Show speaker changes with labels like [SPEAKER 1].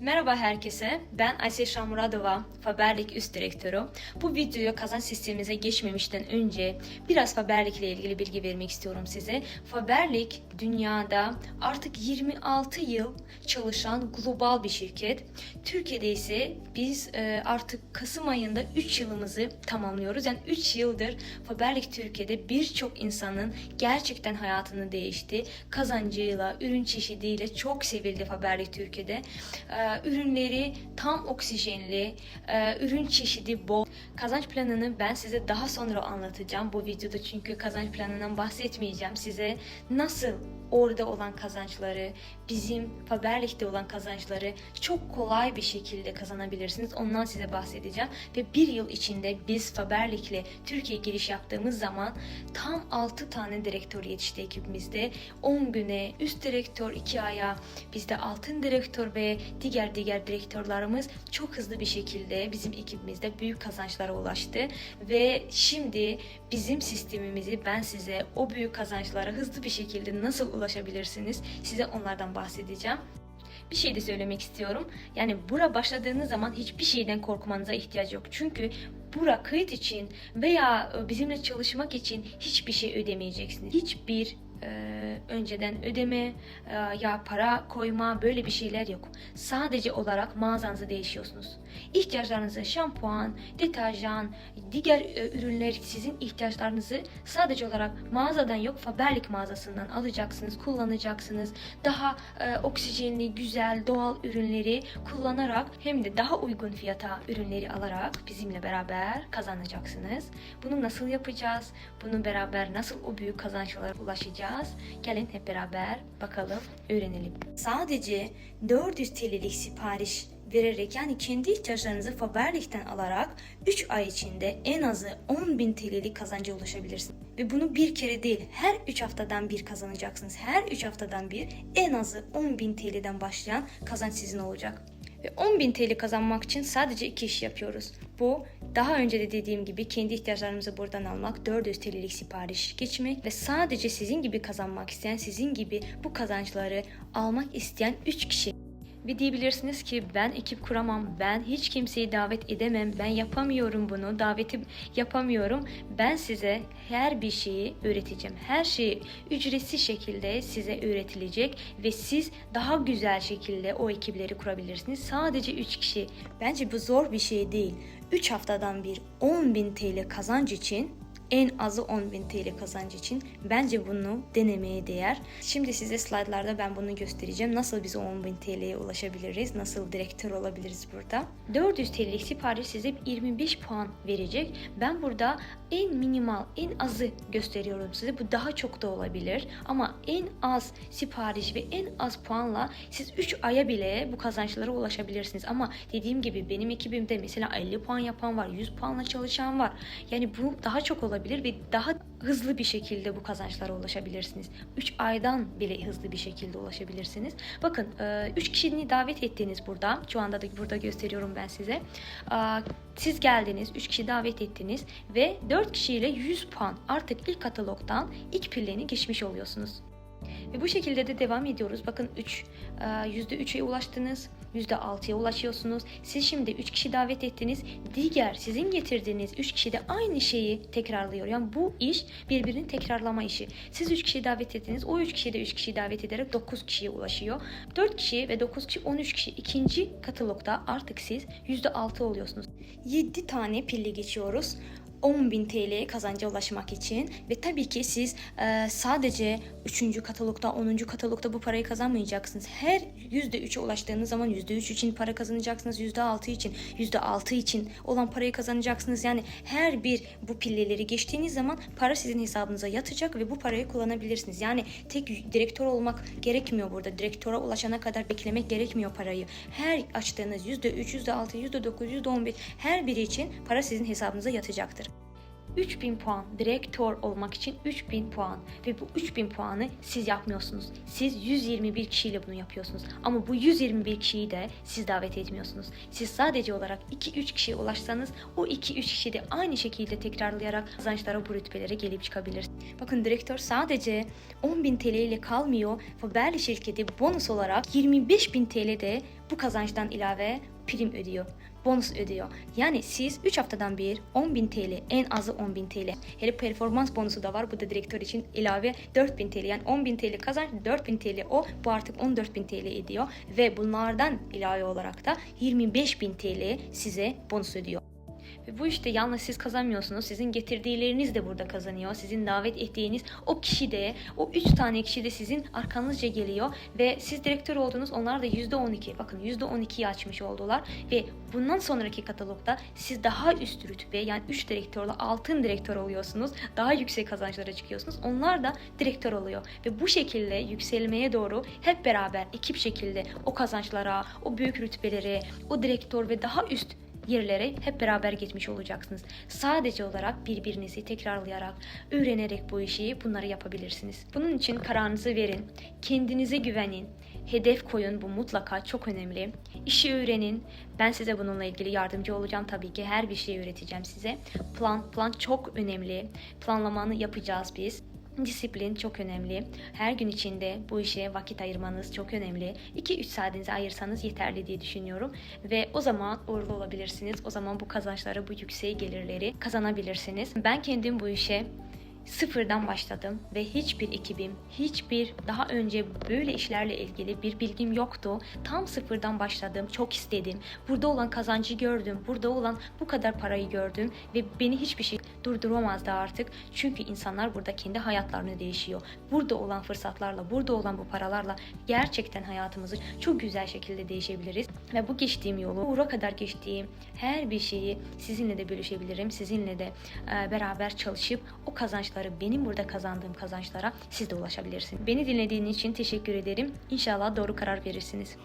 [SPEAKER 1] Merhaba herkese. Ben Ayşe Şamuradova, Faberlik Üst Direktörü. Bu videoya kazanç sistemimize geçmemişten önce biraz Faberlik ile ilgili bilgi vermek istiyorum size. Faberlik dünyada artık 26 yıl çalışan global bir şirket. Türkiye'de ise biz e, artık Kasım ayında 3 yılımızı tamamlıyoruz. Yani 3 yıldır Faberlik Türkiye'de birçok insanın gerçekten hayatını değişti. Kazancıyla, ürün çeşidiyle çok sevildi Faberlik Türkiye'de. Ee, ürünleri tam oksijenli, e, ürün çeşidi bol. Kazanç planını ben size daha sonra anlatacağım bu videoda çünkü kazanç planından bahsetmeyeceğim. Size nasıl orada olan kazançları, bizim Faberlik'te olan kazançları çok kolay bir şekilde kazanabilirsiniz. Ondan size bahsedeceğim. Ve bir yıl içinde biz Faberlik'le Türkiye giriş yaptığımız zaman tam 6 tane direktör yetişti ekibimizde. 10 güne üst direktör 2 aya bizde altın direktör ve diğer diğer direktörlerimiz çok hızlı bir şekilde bizim ekibimizde büyük kazançlara ulaştı ve şimdi bizim sistemimizi ben size o büyük kazançlara hızlı bir şekilde nasıl ulaşabilirsiniz size onlardan bahsedeceğim. Bir şey de söylemek istiyorum. Yani bura başladığınız zaman hiçbir şeyden korkmanıza ihtiyaç yok. Çünkü bura kayıt için veya e, bizimle çalışmak için hiçbir şey ödemeyeceksiniz. Hiçbir e, önceden ödeme e, ya para koyma böyle bir şeyler yok. Sadece olarak mağazanızı değişiyorsunuz. İhtiyaçlarınızı şampuan, deterjan, diğer e, ürünler sizin ihtiyaçlarınızı sadece olarak mağazadan yok Faberlik mağazasından alacaksınız, kullanacaksınız. Daha e, oksijenli, güzel, doğal ürünleri kullanarak hem de daha uygun fiyata ürünleri alarak bizimle beraber kazanacaksınız. Bunu nasıl yapacağız? Bunu beraber nasıl o büyük kazançlara ulaşacağız? Gelin hep beraber bakalım, öğrenelim. Sadece 400 TL'lik sipariş vererek yani kendi ihtiyaçlarınızı Faberlik'ten alarak 3 ay içinde en azı 10.000 TL'lik kazanca ulaşabilirsiniz. Ve bunu bir kere değil her 3 haftadan bir kazanacaksınız. Her 3 haftadan bir en azı 10.000 TL'den başlayan kazanç sizin olacak. Ve 10.000 TL kazanmak için sadece iki iş yapıyoruz. Bu daha önce de dediğim gibi kendi ihtiyaçlarımızı buradan almak, 400 TL'lik sipariş geçmek ve sadece sizin gibi kazanmak isteyen, sizin gibi bu kazançları almak isteyen 3 kişi. Ve diyebilirsiniz ki ben ekip kuramam, ben hiç kimseyi davet edemem, ben yapamıyorum bunu, daveti yapamıyorum. Ben size her bir şeyi öğreteceğim. Her şey ücretsiz şekilde size öğretilecek ve siz daha güzel şekilde o ekipleri kurabilirsiniz. Sadece 3 kişi. Bence bu zor bir şey değil. 3 haftadan bir 10.000 TL kazanç için en azı 10.000 TL kazancı için bence bunu denemeye değer. Şimdi size slaytlarda ben bunu göstereceğim. Nasıl biz o 10.000 TL'ye ulaşabiliriz? Nasıl direktör olabiliriz burada? 400 TL'lik sipariş size 25 puan verecek. Ben burada en minimal, en azı gösteriyorum size. Bu daha çok da olabilir. Ama en az sipariş ve en az puanla siz 3 aya bile bu kazançlara ulaşabilirsiniz. Ama dediğim gibi benim ekibimde mesela 50 puan yapan var, 100 puanla çalışan var. Yani bu daha çok olabilir ve daha hızlı bir şekilde bu kazançlara ulaşabilirsiniz. 3 aydan bile hızlı bir şekilde ulaşabilirsiniz. Bakın 3 kişini davet ettiniz burada. Şu anda da burada gösteriyorum ben size. Siz geldiniz, 3 kişi davet ettiniz ve 4 kişiyle 100 puan artık ilk katalogdan ilk pilleni geçmiş oluyorsunuz. Ve bu şekilde de devam ediyoruz. Bakın 3 %3'e ulaştınız. %6'ya ulaşıyorsunuz. Siz şimdi 3 kişi davet ettiniz. Diğer sizin getirdiğiniz 3 kişi de aynı şeyi tekrarlıyor. Yani bu iş birbirini tekrarlama işi. Siz 3 kişi davet ettiniz. O 3 kişi de 3 kişi davet ederek 9 kişiye ulaşıyor. 4 kişi ve 9 kişi 13 kişi. İkinci katalogda artık siz %6 oluyorsunuz. 7 tane pilli geçiyoruz. 10.000 TL kazanca ulaşmak için ve tabii ki siz e, sadece 3. katalogda 10. katalogda bu parayı kazanmayacaksınız. Her %3'e ulaştığınız zaman %3 için para kazanacaksınız. %6 için %6 için olan parayı kazanacaksınız. Yani her bir bu pilleleri geçtiğiniz zaman para sizin hesabınıza yatacak ve bu parayı kullanabilirsiniz. Yani tek direktör olmak gerekmiyor burada. Direktöre ulaşana kadar beklemek gerekmiyor parayı. Her açtığınız %3, %6, %9, %11 her biri için para sizin hesabınıza yatacaktır. 3000 puan. Direktör olmak için 3000 puan. Ve bu 3000 puanı siz yapmıyorsunuz. Siz 121 kişiyle bunu yapıyorsunuz. Ama bu 121 kişiyi de siz davet etmiyorsunuz. Siz sadece olarak 2-3 kişiye ulaşsanız o 2-3 kişi de aynı şekilde tekrarlayarak kazançlara bu rütbelere gelip çıkabilir. Bakın direktör sadece 10.000 TL ile kalmıyor. Faberli şirketi bonus olarak 25.000 TL de bu kazançtan ilave prim ödüyor bonus ödüyor. Yani siz 3 haftadan bir 10.000 TL en azı 10.000 TL. Hele performans bonusu da var. Bu da direktör için ilave 4.000 TL. Yani 10.000 TL kazanç 4.000 TL o. Bu artık 14.000 TL ediyor. Ve bunlardan ilave olarak da 25.000 TL size bonus ödüyor. Ve bu işte yalnız siz kazanmıyorsunuz. Sizin getirdiğleriniz de burada kazanıyor. Sizin davet ettiğiniz o kişi de, o üç tane kişi de sizin arkanızca geliyor. Ve siz direktör oldunuz. Onlar da %12. Bakın %12'yi açmış oldular. Ve bundan sonraki katalogda siz daha üst rütbe yani 3 direktörle altın direktör oluyorsunuz. Daha yüksek kazançlara çıkıyorsunuz. Onlar da direktör oluyor. Ve bu şekilde yükselmeye doğru hep beraber ekip şekilde o kazançlara, o büyük rütbelere, o direktör ve daha üst yerlere hep beraber geçmiş olacaksınız. Sadece olarak birbirinizi tekrarlayarak, öğrenerek bu işi bunları yapabilirsiniz. Bunun için kararınızı verin, kendinize güvenin, hedef koyun bu mutlaka çok önemli. İşi öğrenin. Ben size bununla ilgili yardımcı olacağım tabii ki. Her bir şeyi öğreteceğim size. Plan plan çok önemli. Planlamanı yapacağız biz. Disiplin çok önemli. Her gün içinde bu işe vakit ayırmanız çok önemli. 2-3 saatinizi ayırsanız yeterli diye düşünüyorum. Ve o zaman uğurlu olabilirsiniz. O zaman bu kazançları, bu yüksek gelirleri kazanabilirsiniz. Ben kendim bu işe sıfırdan başladım ve hiçbir ekibim, hiçbir daha önce böyle işlerle ilgili bir bilgim yoktu. Tam sıfırdan başladım, çok istedim. Burada olan kazancı gördüm, burada olan bu kadar parayı gördüm ve beni hiçbir şey durduramazdı artık. Çünkü insanlar burada kendi hayatlarını değişiyor. Burada olan fırsatlarla, burada olan bu paralarla gerçekten hayatımızı çok güzel şekilde değişebiliriz. Ve bu geçtiğim yolu, uğra kadar geçtiğim her bir şeyi sizinle de bölüşebilirim. Sizinle de e, beraber çalışıp o kazançları, benim burada kazandığım kazançlara siz de ulaşabilirsiniz. Beni dinlediğiniz için teşekkür ederim. İnşallah doğru karar verirsiniz.